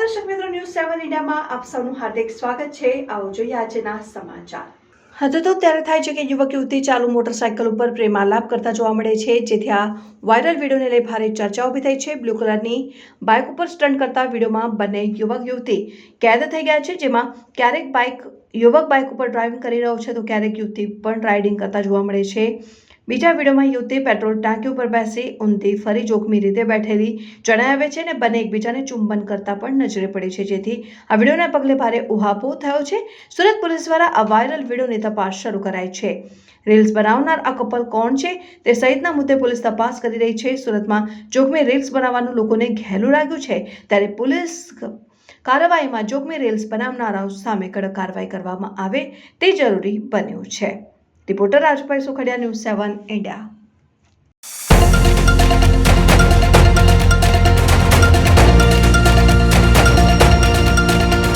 દર્શક મિત્રો ન્યૂઝ સેવન ઇન્ડિયામાં આપ સૌનું હાર્દિક સ્વાગત છે. આવો જોઈએ આજના સમાચાર. હજુ તો ત્યારે થાય છે કે યુવક યુવતી ચાલુ મોટરસાયકલ ઉપર પ્રેમાલાપ કરતા જોવા મળે છે. જેથી આ વાયરલ વિડીયોને લઈ ભારે ચર્ચા ઊભી થઈ છે. બ્લુ કલરની બાઇક ઉપર સ્ટન્ટ કરતા વિડીયોમાં બંને યુવક યુવતી કેદ થઈ ગયા છે. જેમાં ક્યારેક બાઇક, યુવક બાઇક ઉપર ડ્રાઇવિંગ કરી રહ્યો છે, તો ક્યારેક યુવતી પણ રાઇડિંગ કરતા જોવા મળે છે. બીજા વિડીયોમાં યુવતી પેટ્રોલ ટાંકી ઉપર બેસી ઊંધી ફરી જોખમી રીતે બેઠેલી જણાવે છે અને બંને એકબીજાને ચુંબન કરતા પણ નજરે પડે છે. જેથી આ વિડીયોના પગલે ભારે ઉહાપો થયો છે. સુરત પોલીસ દ્વારા આ વાયરલ વિડીયોની તપાસ શરૂ કરાઈ છે. રીલ્સ બનાવનાર આ કપલ કોણ છે તે સહિતના મુદ્દે પોલીસ તપાસ કરી રહી છે. સુરતમાં જોખમી રીલ્સ બનાવવાનું લોકોને ઘેલું લાગ્યું છે. ત્યારે પોલીસ કાર્યવાહીમાં જોખમી રીલ્સ બનાવનારાઓ સામે કડક કાર્યવાહી કરવામાં આવે તે જરૂરી બન્યું છે. Reporter Rajbhai Sukhadia news seven India